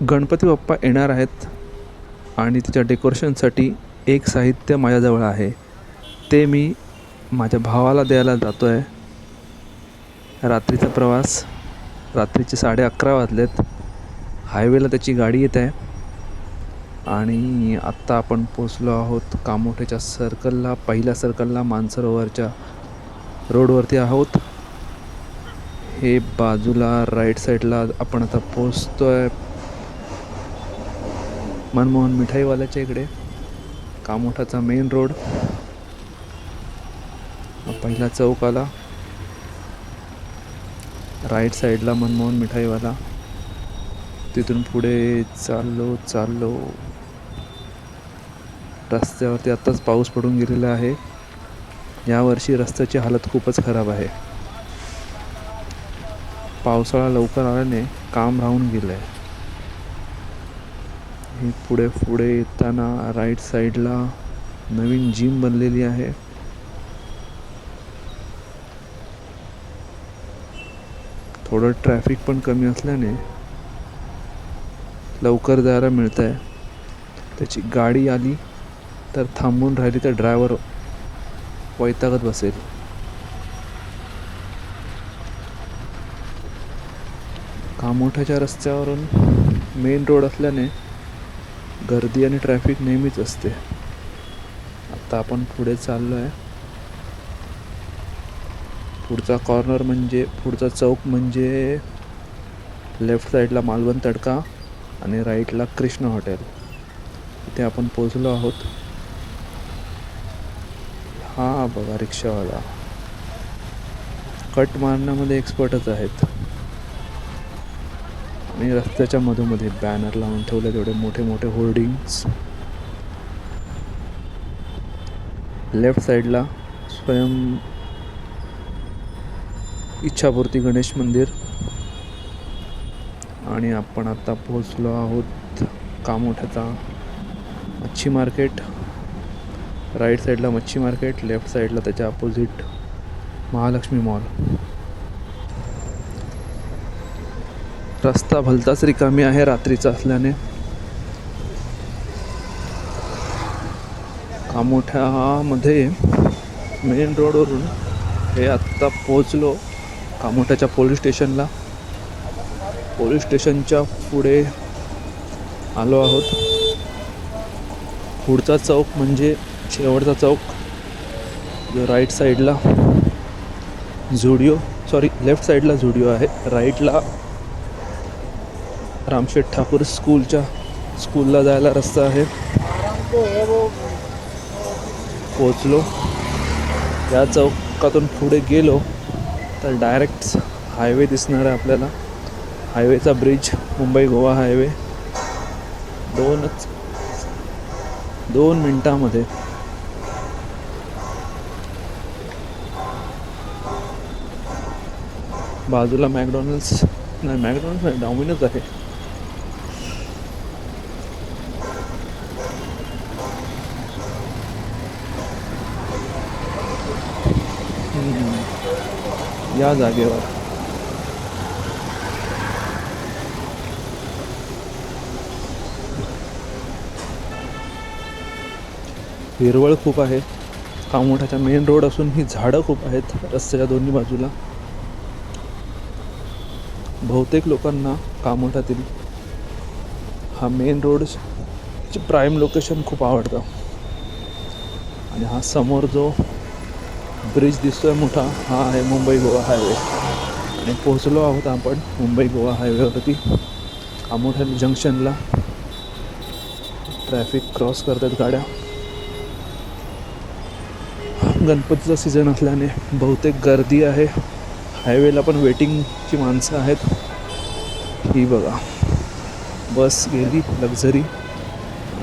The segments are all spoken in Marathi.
गणपती बाप्पा येणार आहेत आणि त्याच्या डेकोरेशनसाठी एक साहित्य माझ्याजवळ आहे. ते मी माझ्या भावाला द्यायला जातो आहे रात्रीचा प्रवास रात्रीचे साडे अकरा वाजलेत. हायवेला त्याची गाडी येत. आहे आणि आत्ता आपण पोचलो आहोत कामोठ्याच्या सर्कलला पहिल्या सर्कलला मानसरोवरच्या रोडवरती आहोत. हे बाजूला राईट साईडला आपण आता पोचतो आहे मनमोहन मिठाईवाल्याच्या इकडे. कामोठाचा मेन रोड पहिला चौक आला. राईट साईडला मनमोहन मिठाईवाला. तिथून पुढे चाललो चाललो. रस्त्यावरती आत्ताच पाऊस पडून गेलेला आहे. यावर्षी रस्त्याची हालत खूपच खराब आहे. पावसाळा लवकर आल्याने काम राहून गेलं आहे हे पुढे पुढे येताना राईट साईडला नवीन जिम बनलेली आहे. थोडं ट्रॅफिक पण कमी असल्याने लवकर जायला मिळतं आहे त्याची गाडी आली तर थांबून राहिली तर ड्रायव्हर वैतागत बसेल. कामोठ्याच्या रस्त्यावरून मेन रोड असल्याने गर्दी आणि ट्रॅफिक नेहमीच असते. आता आपण पुढे चाललो आहे पुढचा कॉर्नर म्हणजे पुढचा चौक म्हणजे लेफ्ट साईडला मालवण तडका आणि राईटला कृष्ण हॉटेल इथे आपण पोचलो आहोत. हा बघा रिक्षावाला. कट मारण्यामध्ये एक्सपर्टच आहेत. आणि रस्त्याच्या मधोमध्ये बॅनर लावून ठेवले तेवढे मोठे मोठे होर्डिंग्स लेफ्ट साईडला स्वयं इच्छापूर्ती गणेश मंदिर. आणि आपण आता पोहोचलो आहोत कामोठ्याचा मच्छी मार्केट राईट साईडला मच्छी मार्केट लेफ्ट साईडला त्याच्या अपोजिट महालक्ष्मी मॉल रस्ता भलताच रिकामी आहे रात्रीचा असल्याने. कामोठ्यामध्ये मेन रोडवरून हे आत्ता पोचलो कामोठ्याच्या पोलीस स्टेशनला पोलीस स्टेशनच्या पुढे आलो आहोत. पुढचा चौक म्हणजे शेवटचा चौक. जो राईट साईडला झुडिओ सॉरी लेफ्ट साईडला झुडिओ आहे. राईटला रामशेठ ठाकूर स्कूलच्या स्कूलला जायला रस्ता आहे. पोचलो या चौकातून पुढे गेलो तर डायरेक्ट हायवे दिसणार आहे आपल्याला. हायवेचा ब्रिज मुंबई गोवा हायवे दोनच दोन मिनटामध्ये. बाजूला मॅकडॉनल्ड्स नाही मॅकडॉनल्ड्स नाही डॉमिनोज आहे. या जागेवर. हिरवळ खूप आहे. कामोठाच्या मेन रोड असून ही झाडं खूप आहेत. रस्त्याच्या दोन्ही बाजूला. बहुतेक लोकांना कामोठातील हा मेन रोड प्राईम लोकेशन खूप आवडतं. आणि हा समोर जो ब्रिज दिसतोय मोठा. हा आहे मुंबई गोवा हायवे. आणि पोहोचलो आहोत आपण मुंबई गोवा हायवेवरती कामोठ्या जंक्शनला. ट्रॅफिक क्रॉस करतात गाड्या. गणपतीचा सीझन असल्याने बहुतेक गर्दी आहे. हायवेला पण वेटिंगची माणसं आहेत. ही बघा. बस गेली लक्झरी.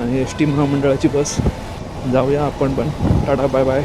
आणि एस टी महामंडळाची बस. जाऊया आपण पण. Tata bye bye.